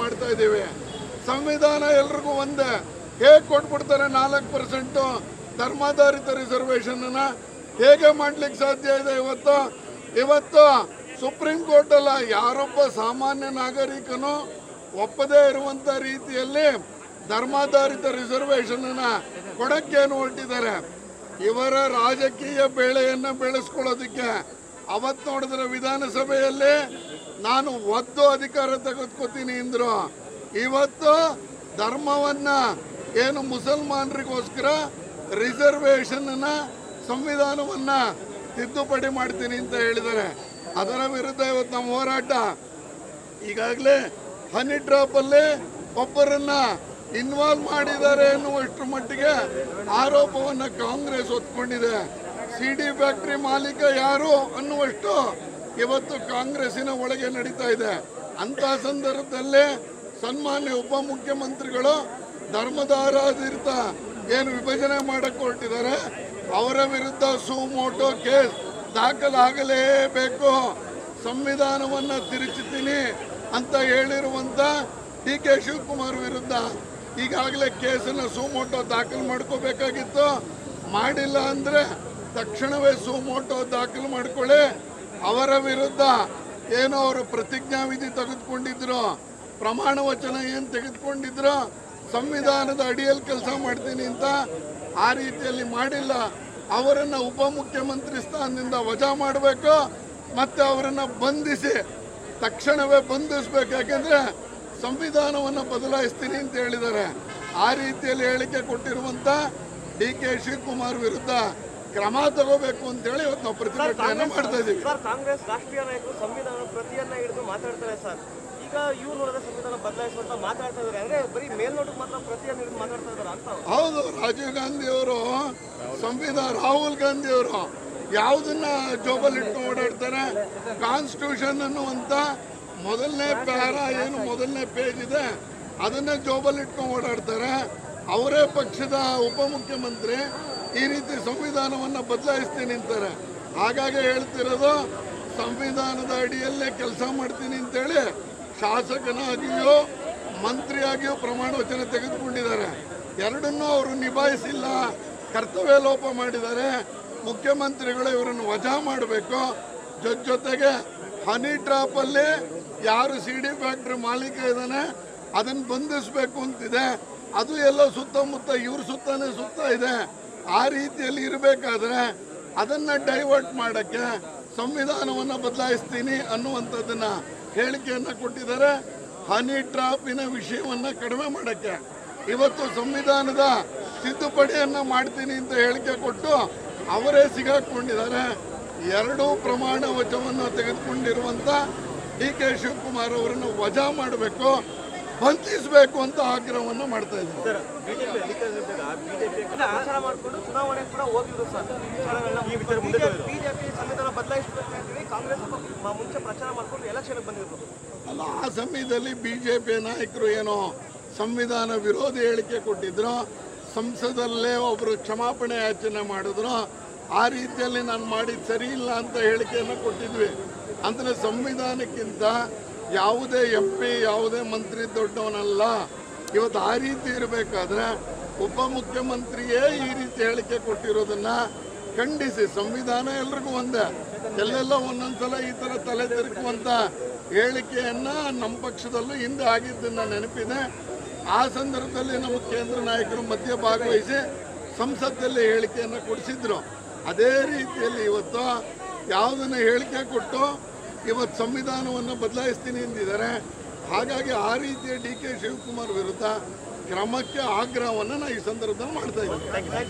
ಮಾಡ್ತಾ ಇದ್ದೀವಿ. ಸಂವಿಧಾನ ಎಲ್ರಿಗೂ ಒಂದೇ. ಹೇಗೆ ಕೊಟ್ಬಿಡ್ತಾರೆ ನಾಲ್ಕು ಪರ್ಸೆಂಟು ಧರ್ಮಾಧಾರಿತ ರಿಸರ್ವೇಷನ್ನ ಹೇಗೆ ಮಾಡ್ಲಿಕ್ಕೆ ಸಾಧ್ಯ ಇದೆ ಇವತ್ತು? ಇವತ್ತು ಸುಪ್ರೀಂ ಕೋರ್ಟಲ್ಲ ಯಾರೊಬ್ಬ ಸಾಮಾನ್ಯ ನಾಗರಿಕನು ಒಪ್ಪದೇ ಇರುವಂಥ ರೀತಿಯಲ್ಲಿ ಧರ್ಮಾಧಾರಿತ ರಿಸರ್ವೇಷನ್ನ ಕೊಡಕ್ಕೇನು ಹೊರಟಿದ್ದಾರೆ? ಇವರ ರಾಜಕೀಯ ಬೇಳೆಯನ್ನು ಬೆಳೆಸ್ಕೊಳ್ಳೋದಕ್ಕೆ ಅವತ್ತು ನೋಡಿದ್ರೆ ವಿಧಾನಸಭೆಯಲ್ಲಿ ನಾನು ಒದ್ದು ಅಧಿಕಾರ ತೆಗೆದುಕೋತೀನಿ ಅಂದ್ರು. ಇವತ್ತು ಧರ್ಮವನ್ನ ಏನು ಮುಸಲ್ಮಾನರಿಗೋಸ್ಕರ ರಿಸರ್ವೇಶನ್ ಸಂವಿಧಾನವನ್ನ ತಿದ್ದುಪಡಿ ಮಾಡ್ತೀನಿ ಅಂತ ಹೇಳಿದ್ದಾರೆ. ಅದರ ವಿರುದ್ಧ ಇವತ್ತು ನಮ್ಮ ಹೋರಾಟ. ಈಗಾಗಲೇ ಹನಿ ಡ್ರಾಪ್ ಅಲ್ಲಿ ಒಬ್ಬರನ್ನ ಇನ್ವಾಲ್ವ್ ಮಾಡಿದ್ದಾರೆ ಎನ್ನುವಷ್ಟರ ಮಟ್ಟಿಗೆ ಆರೋಪವನ್ನ ಕಾಂಗ್ರೆಸ್ ಹೊತ್ಕೊಂಡಿದೆ. ಸಿ ಡಿ ಫ್ಯಾಕ್ಟ್ರಿ ಮಾಲೀಕ ಯಾರು ಅನ್ನುವಷ್ಟು ಇವತ್ತು ಕಾಂಗ್ರೆಸ್ಸಿನ ಒಳಗೆ ನಡೀತಾ ಇದೆ. ಅಂತ ಸಂದರ್ಭದಲ್ಲೇ ಸನ್ಮಾನ್ಯ ಉಪಮುಖ್ಯಮಂತ್ರಿಗಳು ಆರಾಧಿತ ಏನು ವಿಭಜನೆ ಮಾಡಕ್ಕೆ ಹೊರಟಿದ್ದಾರೆ ಅವರ ವಿರುದ್ಧ ಸುಮೋಟೋ ಕೇಸ್ ದಾಖಲಾಗಲೇಬೇಕು. ಸಂವಿಧಾನವನ್ನು ತಿರುಚುತ್ತೀನಿ ಅಂತ ಹೇಳಿರುವಂತ ಡಿ ಕೆ ಶಿವಕುಮಾರ್ ವಿರುದ್ಧ ಈಗಾಗಲೇ ಕೇಸನ್ನು ಸುಮೋಟೋ ದಾಖಲು ಮಾಡ್ಕೋಬೇಕಾಗಿತ್ತು. ಮಾಡಿಲ್ಲ ಅಂದ್ರೆ ತಕ್ಷಣವೇ ಸುಮೋಟೋ ದಾಖಲು ಮಾಡ್ಕೊಳ್ಳಿ. ಅವರ ವಿರುದ್ಧ ಏನೋ ಅವರು ಪ್ರತಿಜ್ಞಾ ವಿಧಿ ತೆಗೆದುಕೊಂಡಿದ್ರು. ಪ್ರಮಾಣ ವಚನ ಏನು ತೆಗೆದುಕೊಂಡಿದ್ರು. ಸಂವಿಧಾನದ ಅಡಿಯಲ್ಲಿ ಕೆಲಸ ಮಾಡ್ತೀನಿ ಅಂತ ಆ ರೀತಿಯಲ್ಲಿ ಮಾಡಿಲ್ಲ. ಅವರನ್ನು ಉಪಮುಖ್ಯಮಂತ್ರಿ ಸ್ಥಾನದಿಂದ ವಜಾ ಮಾಡಬೇಕು. ಮತ್ತು ಅವರನ್ನು ಬಂಧಿಸಿ ತಕ್ಷಣವೇ ಬಂಧಿಸ್ಬೇಕು. ಯಾಕೆಂದರೆ ಸಂವಿಧಾನವನ್ನು ಬದಲಾಯಿಸ್ತೀನಿ ಅಂತ ಹೇಳಿದ್ದಾರೆ. ಆ ರೀತಿಯಲ್ಲಿ ಹೇಳಿಕೆ ಕೊಟ್ಟಿರುವಂಥ ಡಿ ಕೆ ಶಿವಕುಮಾರ್ ವಿರುದ್ಧ ಕ್ರಮ ತಗೋಬೇಕು ಅಂತ ಹೇಳಿ ಇವತ್ತು ನಾವು ಪ್ರತಿಭಟನೆ ಮಾಡ್ತಾ ಇದ್ದೀವಿ. ಸರ್ ಕಾಂಗ್ರೆಸ್ ರಾಷ್ಟ್ರೀಯ ನಾಯಕರು ಸಂವಿಧಾನ ಪ್ರತಿಯನ್ನ ಹಿಡಿದು ಮಾತಾಡ್ತಾರೆ ಸರ್. ಈಗ ಇವ್ರು ನೋಡಿದ್ರೆ ಸಂವಿಧಾನ ಬದಲಾಯಿಸುವಂತ ಮಾತಾಡ್ತಾ ಇದಾರೆ ಅಂದ್ರೆ ಬರೀ ಮೇಲ್ನೋಟಕ್ಕೆ ಮಾತ್ರ ಪ್ರತಿಯನ್ನ ಹಿಡಿದು ಮಾತಾಡ್ತಾ ಇದಾರೆ ಅಂತ. ಹೌದು ರಾಜೀವ್ ಗಾಂಧಿ ಅವರು ಸಂವಿಧಾನ ರಾಹುಲ್ ಗಾಂಧಿ ಅವರು ಯಾವುದನ್ನ ಜೋಬಲ್ಲಿ ಇಟ್ಟು ಓಡಾಡ್ತಾರೆ? ಕಾನ್ಸ್ಟಿಟ್ಯೂಷನ್ ಅನ್ನುವಂತ ಮೊದಲನೇ ಪ್ಯಾರ ಏನು ಮೊದಲನೇ ಪೇಜ್ ಇದೆ. ಅದನ್ನೇ ಜೋಬಲ್ಲಿ ಇಟ್ಕೊಂಡು ಓಡಾಡ್ತಾರೆ. ಅವರೇ ಪಕ್ಷದ ಉಪಮುಖ್ಯಮಂತ್ರಿ ಈ ರೀತಿ ಸಂವಿಧಾನವನ್ನು ಬದಲಾಯಿಸ್ತೀನಿ ಅಂತಾರೆ. ಹಾಗಾಗಿ ಹೇಳ್ತಿರೋದು, ಸಂವಿಧಾನದ ಅಡಿಯಲ್ಲೇ ಕೆಲಸ ಮಾಡ್ತೀನಿ ಅಂತೇಳಿ ಶಾಸಕನಾಗಿಯೋ, ಮಂತ್ರಿಯಾಗಿಯೋ ಪ್ರಮಾಣ ವಚನ ತೆಗೆದುಕೊಂಡಿದ್ದಾರೆ. ಎರಡನ್ನೂ ಅವರು ನಿಭಾಯಿಸಿಲ್ಲ ಕರ್ತವ್ಯ ಲೋಪ ಮಾಡಿದ್ದಾರೆ. ಮುಖ್ಯಮಂತ್ರಿಗಳು ಇವರನ್ನು ವಜಾ ಮಾಡಬೇಕು. ಜೊತೆ ಜೊತೆಗೆ ಹನಿ ಟ್ರಾಪಲ್ಲಿ ಯಾರು ಸಿ ಡಿ ಫ್ಯಾಕ್ಟ್ರಿ ಮಾಲೀಕ ಇದ್ದಾನೆ ಅದನ್ನು ಬಂಧಿಸಬೇಕು ಅಂತಿದೆ. ಅದು ಎಲ್ಲ ಸುತ್ತಮುತ್ತ, ಇವ್ರ ಸುತ್ತನೇ ಸುತ್ತ ಇದೆ. ಆ ರೀತಿಯಲ್ಲಿ ಇರಬೇಕಾದ್ರೆ ಅದನ್ನ ಡೈವರ್ಟ್ ಮಾಡಕ್ಕೆ ಸಂವಿಧಾನವನ್ನ ಬದಲಾಯಿಸ್ತೀನಿ ಅನ್ನುವಂಥದ್ದನ್ನ ಹೇಳಿಕೆಯನ್ನ ಕೊಟ್ಟಿದ್ದಾರೆ. ಹನಿ ಟ್ರಾಪಿನ ವಿಷಯವನ್ನ ಕಡಿಮೆ ಮಾಡಕ್ಕೆ. ಇವತ್ತು ಸಂವಿಧಾನದ ತಿದ್ದುಪಡಿಯನ್ನ ಮಾಡ್ತೀನಿ ಅಂತ ಹೇಳಿಕೆ ಕೊಟ್ಟು ಅವರೇ ಸಿಗಾಕೊಂಡಿದ್ದಾರೆ. ಎರಡೂ ಪ್ರಮಾಣ ವಚವನ್ನು ತೆಗೆದುಕೊಂಡಿರುವಂತ ಡಿ ಕೆ ಶಿವಕುಮಾರ್ ಅವರನ್ನು ವಜಾ ಮಾಡಬೇಕು. ಬಂಧಿಸಬೇಕು ಅಂತ ಆಗ್ರಹವನ್ನು ಮಾಡ್ತಾ ಇದ್ದಾರೆ ಬಿಜೆಪಿ ಪ್ರಚಾರ ಮಾಡ್ಕೊಂಡು ಚುನಾವಣೆ ಕೂಡ ಹೋಗಿದ್ರು ಸರ್. ಬಿಜೆಪಿ ಸಂವಿಧಾನ ಬದಲಾಯಿಸಬೇಕು ಅಂತೇಳಿ ಕಾಂಗ್ರೆಸ್ ಮ- ಮುಂಚೆ ಪ್ರಚಾರ ಮಾಡ್ಕೊಂಡು ಎಲೆಕ್ಷನ್ ಬಂದಿದ್ರು ಅಲ್ಲ ಆ ಸಮಯದಲ್ಲಿ ಬಿಜೆಪಿ ಜೆ ಪಿ ನಾಯಕರು ಏನೋ ಸಂವಿಧಾನ ವಿರೋಧಿ ಹೇಳಿಕೆ ಕೊಟ್ಟಿದ್ರು ಸಂಸದಲ್ಲೇ ಒಬ್ರು ಕ್ಷಮಾಪಣೆ ಯಾಚನೆ ಮಾಡಿದ್ರು ಆ ರೀತಿಯಲ್ಲಿ ನಾನು ಮಾಡಿದ್ದು ಸರಿ ಇಲ್ಲ ಅಂತ ಹೇಳಿಕೆಯನ್ನು ಕೊಟ್ಟಿದ್ವಿ. ಅಂದರೆ ಸಂವಿಧಾನಕ್ಕಿಂತ ಯಾವುದೇ ಎಂ ಪಿ ಯಾವುದೇ ಮಂತ್ರಿ ದೊಡ್ಡವನಲ್ಲ. ಇವತ್ತು ಆ ರೀತಿ ಇರಬೇಕಾದ್ರೆ ಉಪಮುಖ್ಯಮಂತ್ರಿಯೇ ಈ ರೀತಿ ಹೇಳಿಕೆ ಕೊಟ್ಟಿರೋದನ್ನ ಖಂಡಿಸಿ, ಸಂವಿಧಾನ ಎಲ್ರಿಗೂ ಒಂದೇ. ಎಲ್ಲೆಲ್ಲ ಒಂದೊಂದ್ಸಲ ಈ ಥರ ತಲೆ ತಿರುಕುವಂತ ಹೇಳಿಕೆಯನ್ನ ನಮ್ಮ ಪಕ್ಷದಲ್ಲೂ ಹಿಂದೆ ಆಗಿದ್ದನ್ನ ನೆನಪಿದೆ. ಆ ಸಂದರ್ಭದಲ್ಲಿ ನಮ್ಮ ಕೇಂದ್ರ ನಾಯಕರು ಮಧ್ಯ ಭಾಗವಹಿಸಿ ಸಂಸತ್ತಲ್ಲಿ ಹೇಳಿಕೆಯನ್ನು ಕೊಡಿಸಿದ್ರು. ಅದೇ ರೀತಿಯಲ್ಲಿ ಇವತ್ತು ಯಾವುದನ್ನ ಹೇಳಿಕೆ ಕೊಟ್ಟು ಇವತ್ತು ಸಂವಿಧಾನವನ್ನು ಬದಲಾಯಿಸ್ತೀನಿ ಎಂದಿದ್ದಾರೆ. ಹಾಗಾಗಿ ಆ ರೀತಿಯ ಡಿ ಕೆ ಶಿವಕುಮಾರ್ ವಿರುದ್ಧ ಕ್ರಮಕ್ಕೆ ಆಗ್ರಹವನ್ನು ನಾನು ಈ ಸಂದರ್ಭದಲ್ಲಿ ಮಾಡ್ತಾ ಇದ್ದೀನಿ.